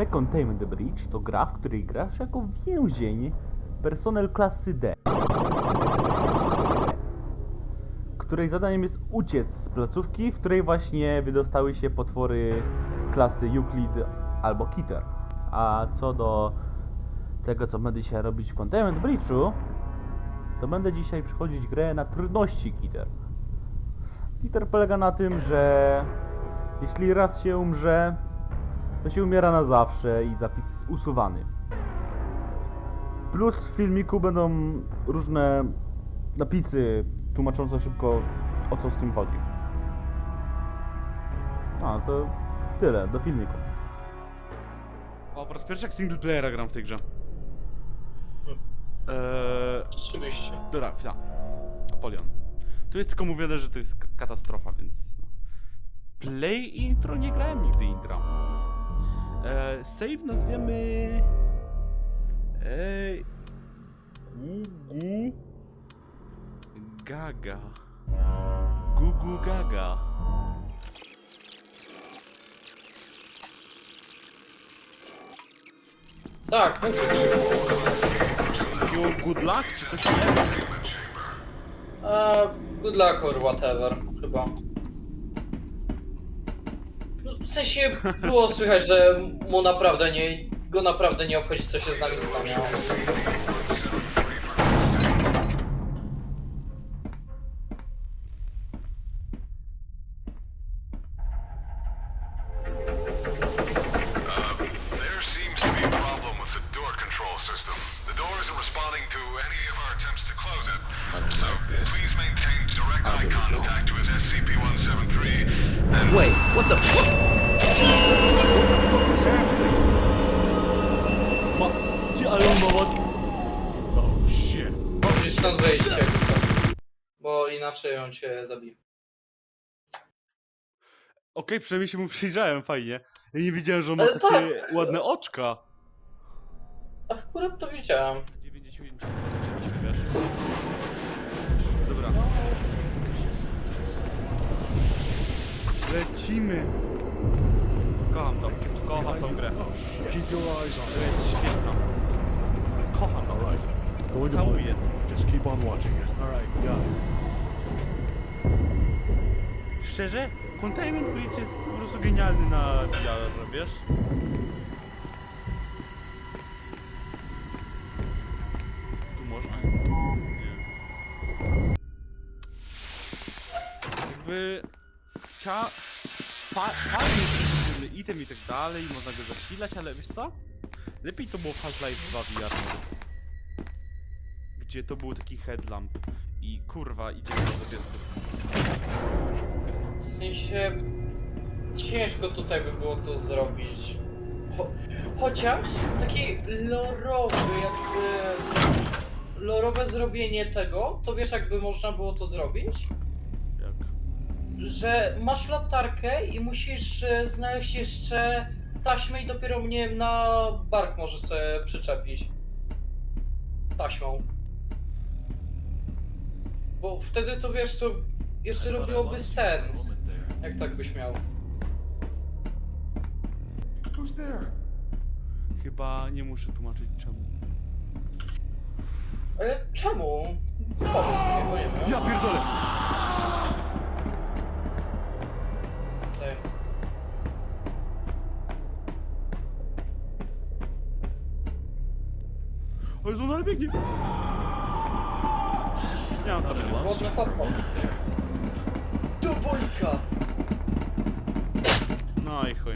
SCP Containment Bridge to gra, w której grasz jako więzień personel klasy D. Której zadaniem jest uciec z placówki, w której właśnie wydostały się potwory klasy Euclid albo Kitter. A co do tego, co będę dzisiaj robić w Containment Bridge'u, to będę dzisiaj przechodzić grę na trudności Kitter. Kitter polega na tym, że jeśli raz się umrze, to się umiera na zawsze i zapis jest usuwany. Plus w filmiku będą różne napisy tłumaczące szybko o co z tym chodzi. A, to tyle, do filmiku. O, po raz pierwszy jak single playera gram w tej grze. Eee, Rzeczywiście. dobra, ja. Apolion. Tu jest tylko mówione, że to jest k- katastrofa, więc... no. Play intro? Nie grałem nigdy intra. Eee, save nazwiemy... Eee... Gugu... Gaga. Gugu Gaga. Tak, Takiego good luck, czy coś takiego? uh, good luck or whatever, chyba. W sensie było słychać, że mu naprawdę nie, go naprawdę nie obchodzi co się z nami stanie. Przynajmniej się mu przyjrzałem fajnie. Ja nie wiedziałem, że on ma Ale takie ładne oczka. Akurat to widziałem. 90 zaczęliśmy, wiesz. Dobra. Lecimy. Kocham to. Kocham tą grę. Keep your eyes on Gra jest świetna. Kocham. All right. Going to Całuję. blink. Just keep on watching it. All right, got it. Szczerze, Containment Bridge jest po prostu genialny na VR, wiesz? Tu można? Nie. Jakby... Chcia... Fa fajnie jest item i tak dalej, można go zasilać, ale wiesz co? Lepiej to było w Half-Life 2 VR. Gdzie to był taki headlamp i kurwa idzie do piesków. W sensie ciężko tutaj by było to zrobić. Cho chociaż taki lorowy jakby lorowe zrobienie tego, to wiesz jakby można było to zrobić? Jak? Że masz latarkę i musisz e, znaleźć jeszcze taśmę i dopiero mnie na bark możesz sobie przyczepić. Taśmą. Bo wtedy to wiesz, to jeszcze robiłoby sens. Jak tak byś miał. Who's there? Chyba nie muszę tłumaczyć czemu. E, czemu? Powiedz mi, bo nie wiem. Ja pierdolę! Tutaj. Ale że ona biegnie! Nie mam stawienia. Ładna farba. Bojka! No i chuj.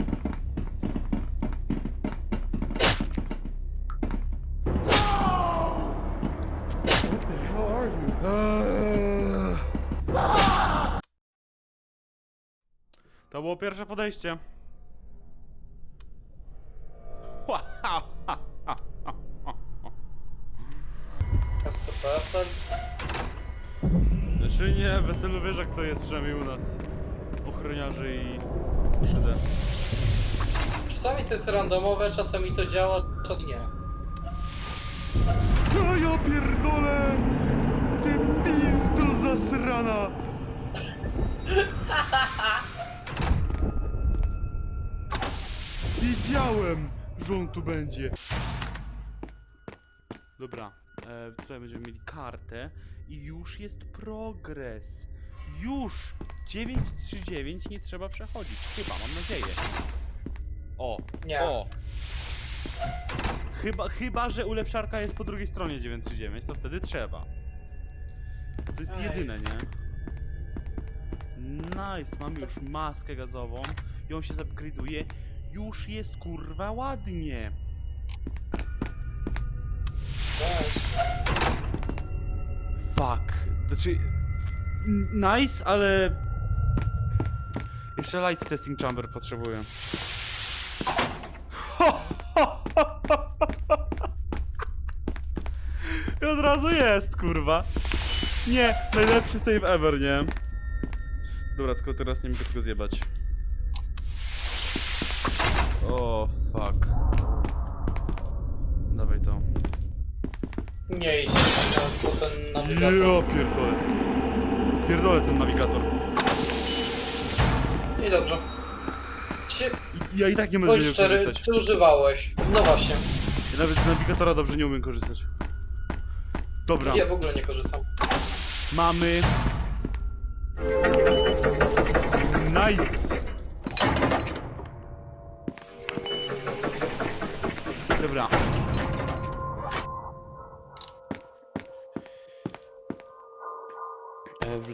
To było pierwsze podejście. Weselu wiesz jak to jest przynajmniej u nas. Ochroniarzy i... CD. Czasami to jest randomowe, czasami to działa, czasami nie. A ja pierdolę! Ty pizdo zasrana! Wiedziałem, że on tu będzie. Dobra, e, tutaj będziemy mieli kartę i już jest progres. Już! 939 nie trzeba przechodzić. Chyba, mam nadzieję. O, Nie. o. Chyba, chyba, że ulepszarka jest po drugiej stronie 939, to wtedy trzeba. To jest Ej. jedyne, nie? Nice, mamy już maskę gazową. Ją się zupgrade'uje. Już jest kurwa ładnie. Fuck. Znaczy. Nice, ale. Jeszcze light testing chamber potrzebuję. I od razu jest, kurwa. Nie, najlepszy save ever, nie? Dobra, tylko teraz nie mogę tego zjebać. O, fuck. Dawaj to. Nie po ten nawigator. Ja pierdolę. Pierdolę ten nawigator. I dobrze. Czy, I- Ja i tak nie będę bądź szczery, korzystać. czy używałeś? No właśnie. Ja nawet z nawigatora dobrze nie umiem korzystać. Dobra, Ja w ogóle nie korzystam. mamy... Nice!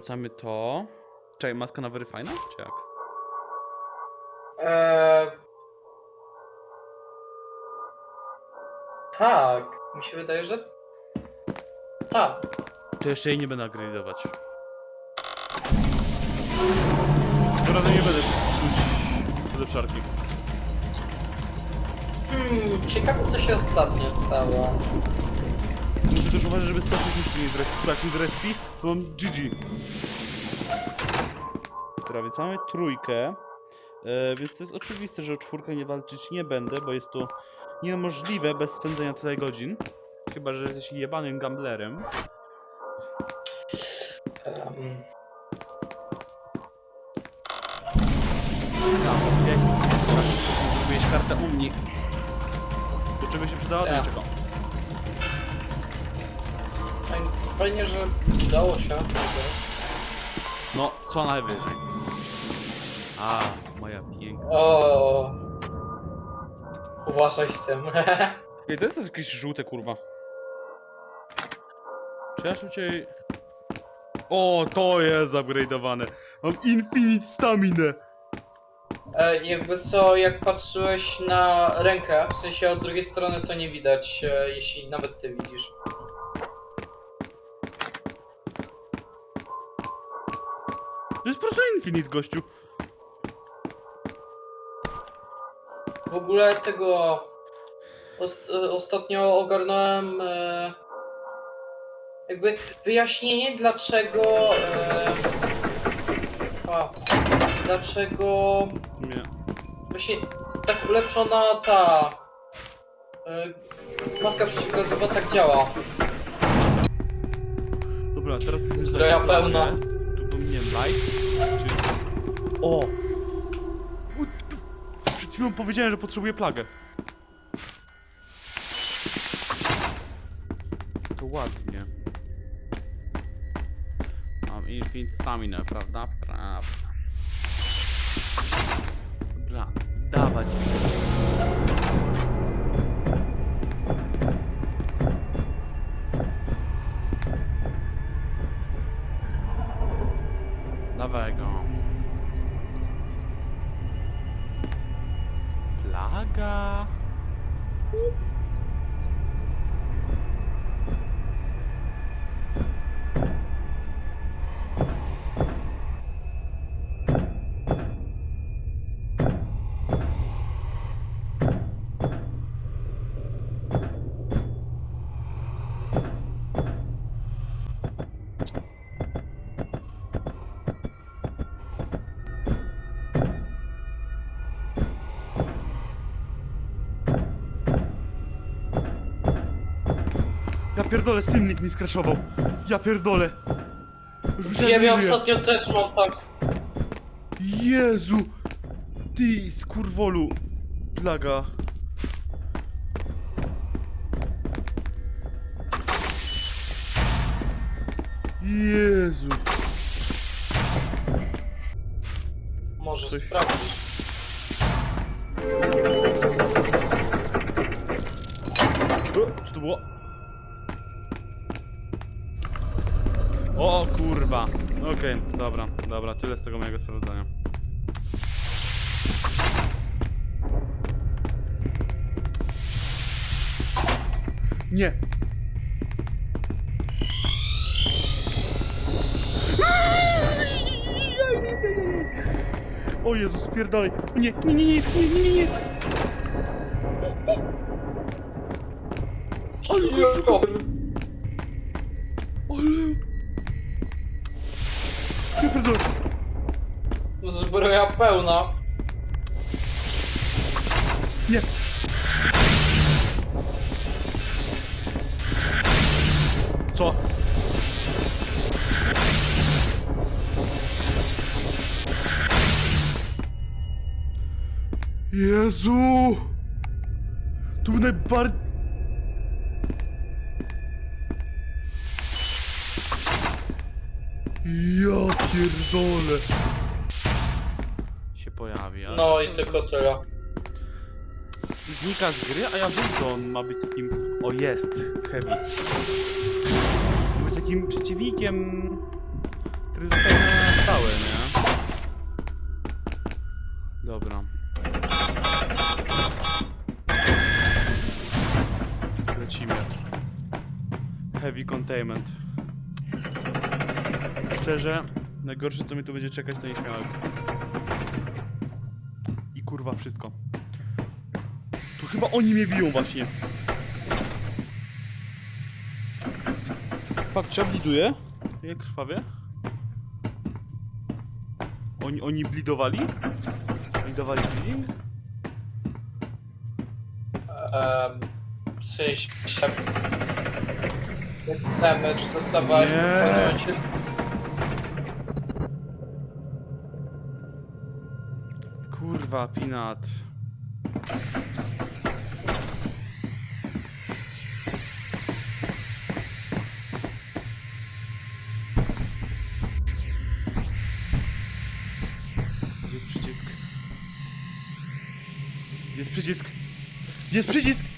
Wrzucamy to. Czekaj, maska na Verifyna? Czy jak? Eee... Tak, mi się wydaje, że... Tak. To jeszcze jej nie będę upgrade'ować. Teraz nie będę psuć ulepszarki. Hmm, ciekawe co się ostatnio stało. Muszę też uważać, żeby stocznik nikt nie zrespił. Jak nie zrespi, to mam GG. Dobra, więc mamy trójkę. E, więc to jest oczywiste, że o czwórkę nie walczyć nie będę, bo jest to niemożliwe bez spędzenia tyle godzin. Chyba, że jesteś jebanym gamblerem. Um, Tam, jak zrobiłeś kartę u mnie. Do czego się przydała? Do niczego. Fajnie- że udało się. No, co najwyżej. A, moja piękna. O. Uważaj z tym. Ej, to jest jakieś żółte, kurwa. Czy ja szybciej... O, to jest upgrade'owane. Mam infinite staminę. e, jakby co, jak patrzyłeś na rękę, w sensie od drugiej strony to nie widać, e, jeśli nawet ty widzisz. To jest po prostu infinite, gościu. W ogóle tego os ostatnio ogarnąłem e, jakby wyjaśnienie dlaczego e, a, dlaczego Nie. właśnie tak ulepszona ta e, maska przeciwgazowa tak działa. Dobra, teraz Zbroja pełna. Wiem, light? Czy... O! Przed chwilą powiedziałem, że potrzebuję plagę. To ładnie. Mam infinite stamina, prawda? Prawda. Dobra, dawać mi pierdolę, Steamlink mi skraszował. Ja pierdolę. Już myślałem, Ja że nie miałem ostatnio też mam tak. Jezu! Ty, skurwolu. plaga. Jezu. Może Coś- sprawdzić. O, co to było? O kurwa. Okej, dobra, dobra, tyle z tego mojego sprawdzania. Nie. O Jezu, spierdalaj. O Nie, nie, nie, nie, nie, nie, nie, nie. Ale go Jurko, Pierdolę. zbroja pełna. Nie. Co? Jezu! To był najbardziej... Ja pierdolę. Się pojawi, ale... No i tylko tyle. znika z gry, a ja wiem, że on ma być takim... O, jest! Heavy. Ma być takim przeciwnikiem, który zostaje na stałe, nie? Dobra. Lecimy. Heavy containment. Szczerze, najgorsze co mi tu będzie czekać to nieśmiałek. I kurwa wszystko. To chyba oni mnie biją właśnie. Fakt, czy ja bliduję? Nie krwawie? Oni, oni blidowali? Oni dawali bleeding? Ehm, w sensie... Damage dostawali Nie. Kurwa, Pinat. Jest przycisk. Jest przycisk. Jest przycisk!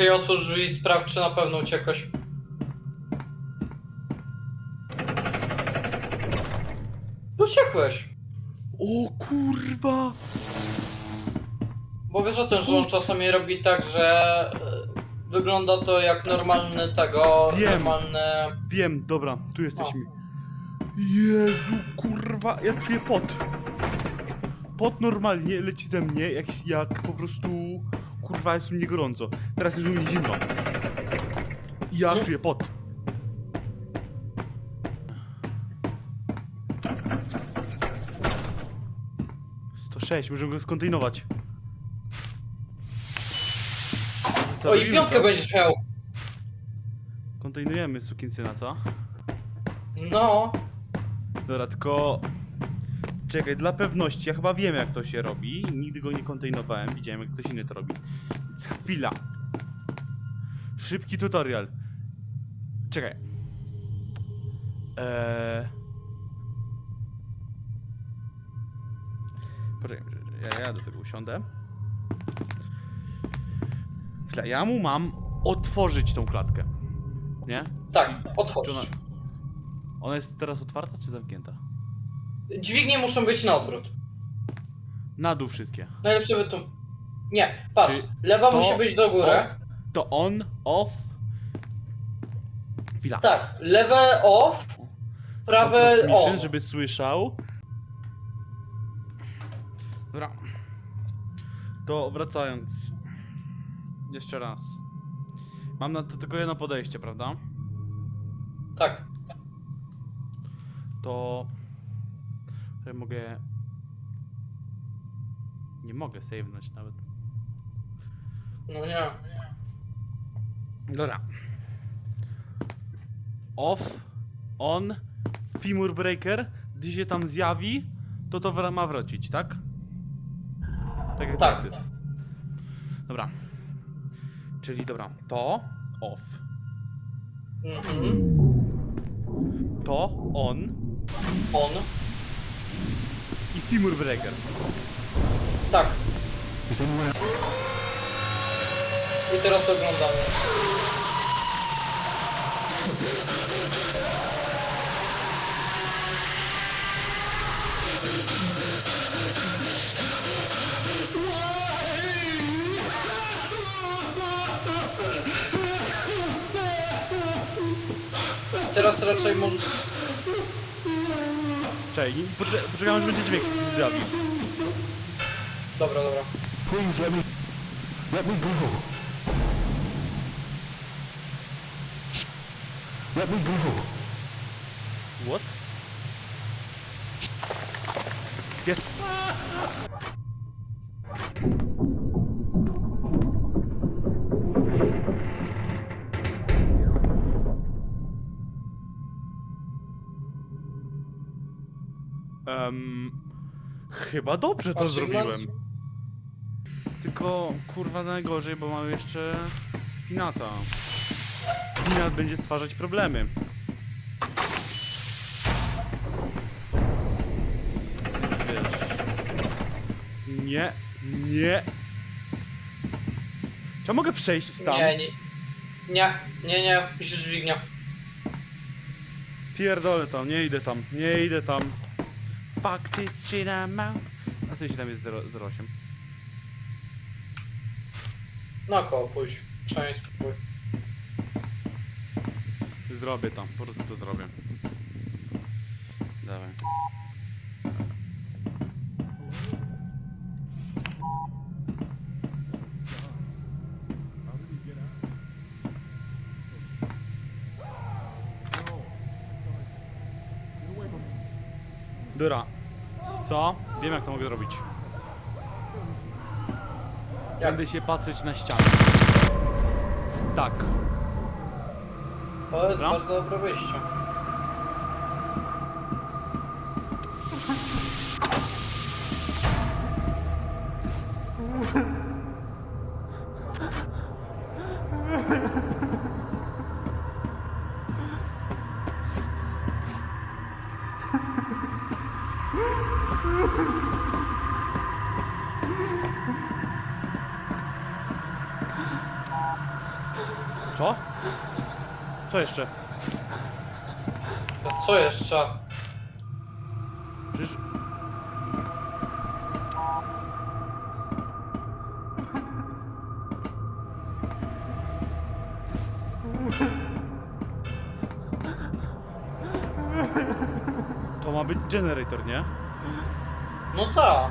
Lepiej otwórz drzwi i sprawdź, czy na pewno uciekłeś. Uciekłeś. O kurwa! Bo wiesz o tym, że on czasami robi tak, że e, wygląda to jak normalny tego, Wiem. normalny... Wiem, dobra, tu jesteśmy. Jezu, kurwa, ja czuję pot. Pot normalnie leci ze mnie, jak, jak po prostu, kurwa, jest mnie gorąco. Teraz jest u mnie zimno. I Ja Nie. czuję pot. Sto sześć, możemy go skontainować. Co, O i robimy piątkę to? będziesz miał. Kontajnujemy sukinsyna, co? No. Dobra, tylko... Czekaj, dla pewności, ja chyba wiem jak to się robi. Nigdy go nie kontajnowałem, widziałem jak ktoś inny to robi. Więc chwila. Szybki tutorial. Czekaj. Eee... Poczekaj, ja, ja do tego usiądę. Chwila, ja mu mam otworzyć tą klatkę. Nie? Tak, otworzyć. ona jest teraz otwarta czy zamknięta? Dźwignie muszą być na odwrót. Na dół wszystkie. Najlepsze by tu... Nie, patrz. Lewa to musi być do góry. Off, to on, off. Chwila. Tak, lewe off, prawe Transmission, on. żeby słyszał. Dobra. To wracając. Jeszcze raz. Mam na to tylko jedno podejście, prawda? Tak. To... że mogę... Nie mogę save'nąć nawet. No nie. Dobra. Off, on, femur breaker, gdy się tam zjawi, to to ma wrócić, tak? Tak jak Tak. teraz jest. Dobra. Czyli dobra, to off, Mhm. to on On. I femur breaker. Tak. I teraz oglądamy. Teraz raczej może... Czekaj, poczekaj, poczekam aż będzie dźwięk się. Dobra, dobra. Please let me. Let me go. Let me go. What? Jest! Um, chyba dobrze to zrobiłem. Tylko kurwa najgorzej, bo mamy jeszcze Pinata. Pinat będzie stwarzać problemy. Wiesz. Nie, nie. Czy ja mogę przejść tam? Nie, nie. Nie, nie, nie. Musisz dźwignia. Pierdolę tam, nie idę tam, nie idę tam. Fuck this shit I'm out. A co jeśli tam jest 0, 08? Na koło pójdź. Przynajmniej spróbuj. Zrobię tam, po prostu to zrobię. Dawaj. Dobra. Co? Wiem jak to mogę zrobić. Jak? Będę się patrzeć na ścianę. Tak. To jest Dobra. bardzo dobre wyjście. Co jeszcze? A co jeszcze? Przecież... To ma być generator, nie? No tak.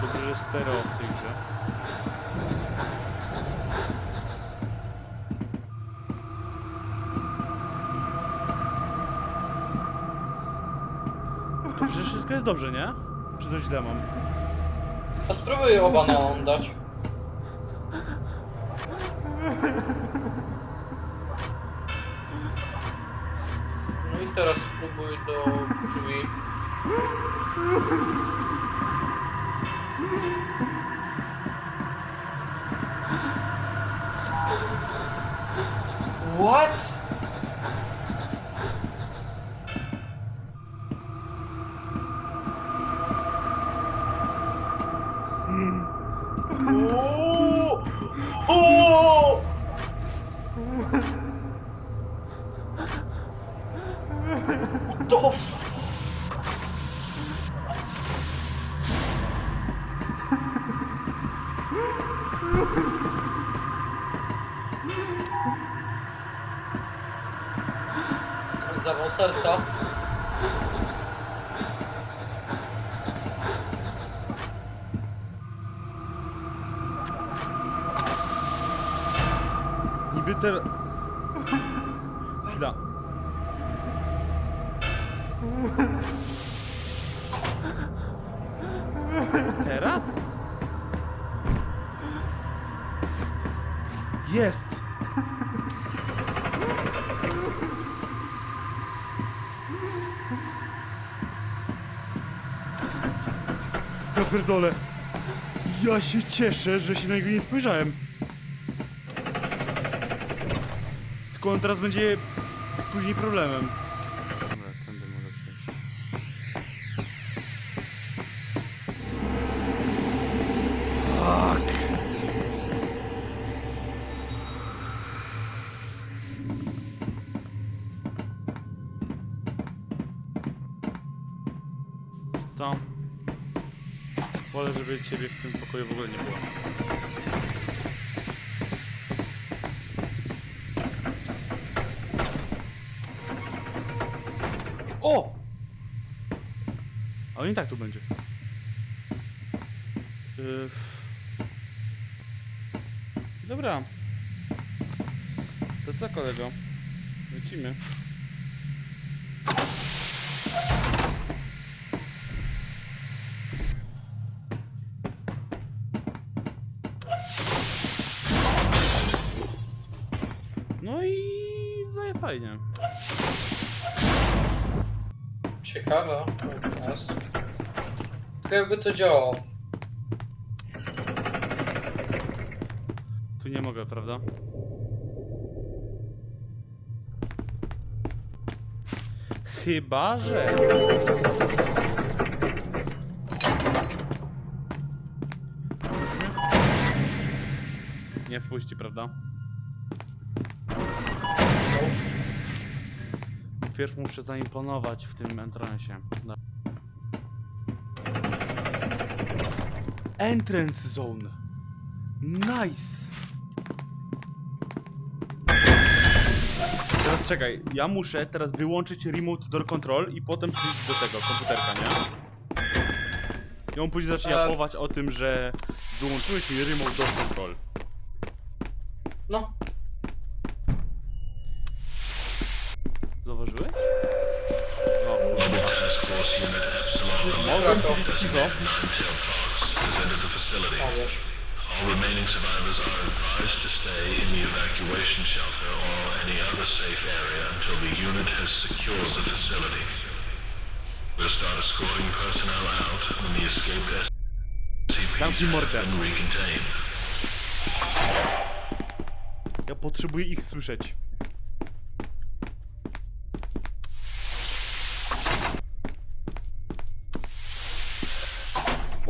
Dobrze, że stereo w tej grze. To przecież wszystko jest dobrze, nie? Czy coś źle mam? A spróbuj oba na on dać. No i teraz spróbuj do drzwi. Zawał serca. Niby teraz... pierdolę. Ja się cieszę, że się na niego nie spojrzałem. Tylko on teraz będzie później problemem. Żeby ciebie w tym pokoju w ogóle nie było. O! Ale nie tak tu będzie. Yy... Dobra. To co kolego? Lecimy. Ciekawe. Jest. Tylko jakby to działało. Tu nie mogę, prawda? Chyba, że... Nie wpuści, prawda? Pierw muszę zaimponować w tym entrance'ie. No. Entrance zone. Nice. Teraz czekaj, ja muszę teraz wyłączyć remote door control i potem przyjść do tego komputerka, nie? I on później zacznie E. japować o tym, że wyłączyłeś mi remote door control. No. Mogłem siedzieć cicho. O, wiesz. All remaining survivors are advised to stay in the evacuation shelter or any other safe area until the unit has secured the facility. We'll start escorting personnel out when the escaped SCPs have been recontained. Ja potrzebuję ich słyszeć.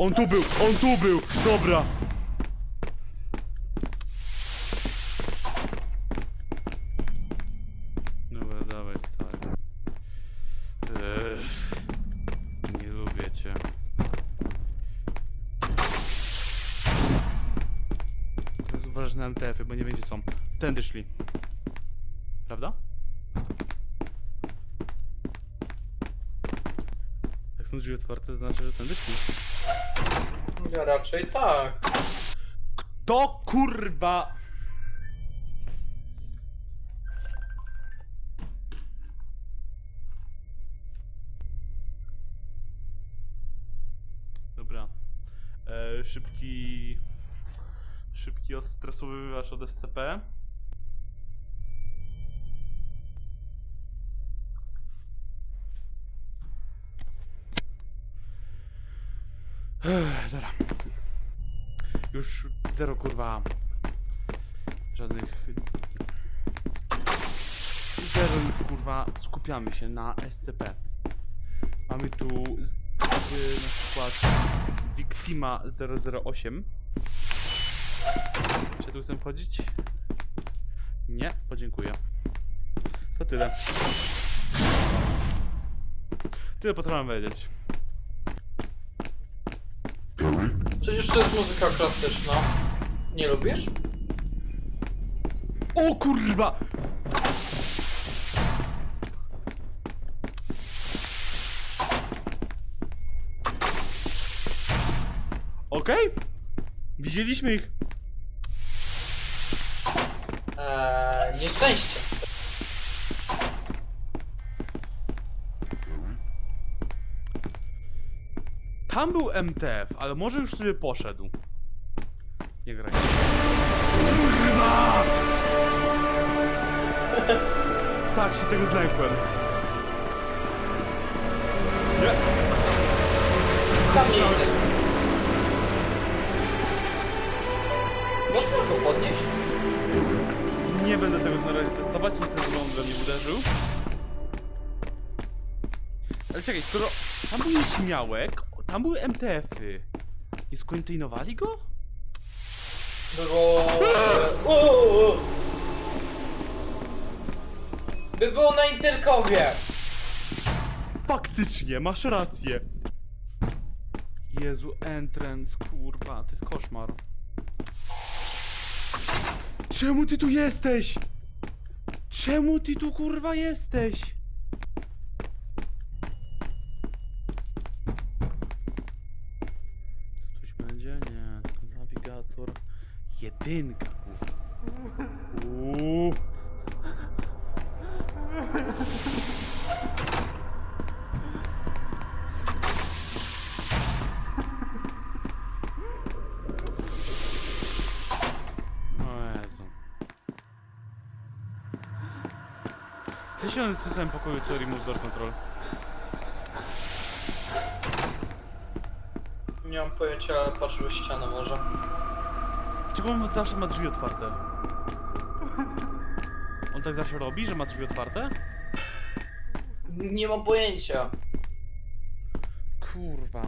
On tu był, on tu był, dobra. Dobra, dawaj, stary. Ech, nie lubię cię. Teraz uważasz na MTF-y, bo nie będzie są. Tędy szli. Prawda? Są drzwi otwarte, to znaczy, że tędy szli. Ja raczej tak. To kurwa! Dobra. E, szybki... Szybki odstresowywasz od SCP. Dobra. Już zero kurwa. Żadnych. Zero już kurwa. Skupiamy się na SCP. Mamy tu na przykład Victima 008. Czy tu chcę wchodzić? Nie, podziękuję. To tyle. Tyle potrafię wiedzieć. Przecież to jest muzyka klasyczna. Nie lubisz? O kurwa! Okej? Widzieliśmy ich. Eee, nieszczęście. Tam był MTF, ale może już sobie poszedł. Nie graj. Kurwa! Tak się tego zlękłem. Nie. Tam nie idziesz. Można go podnieść? Nie będę tego na razie testować, nie chcę, żeby on we mnie uderzył. Ale czekaj, skoro tam był nieśmiałek, tam były MTF-y. Nie skontainowali go? Było... Uuu. By było na interkomie. Faktycznie, masz rację. Jezu, entrance, kurwa, to jest koszmar. Czemu ty tu jesteś? Czemu ty tu kurwa jesteś? Jedynka, kurwa. Uuu. O Jezu. Ty się jest w tym samym pokoju co Remove Door Control. Nie mam pojęcia, ale patrzył w ścianę może. Dlaczego on zawsze ma drzwi otwarte? On tak zawsze robi, że ma drzwi otwarte? Nie mam pojęcia. Kurwa.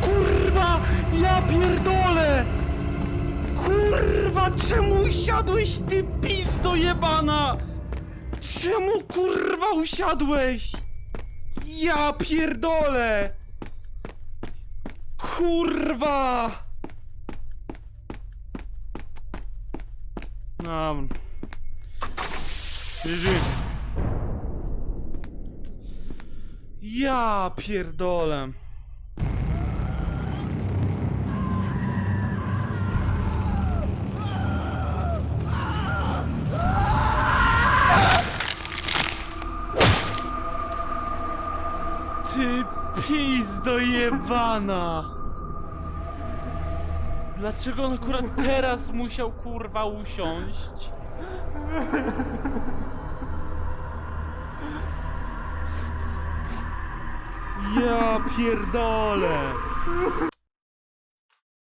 Kurwa! Ja pierdolę! Kurwa, czemu usiadłeś, ty pizdo jebana? Czemu kurwa usiadłeś? Ja pierdolę! Kurwa! No. GG. Ja pierdolę. Pizdo jebana! Dlaczego on akurat teraz musiał kurwa usiąść? Ja pierdolę!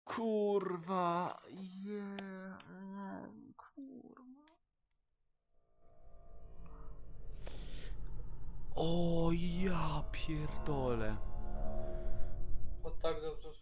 Kurwa, je, kurwa. O, ja pierdolę. Tak dobrze.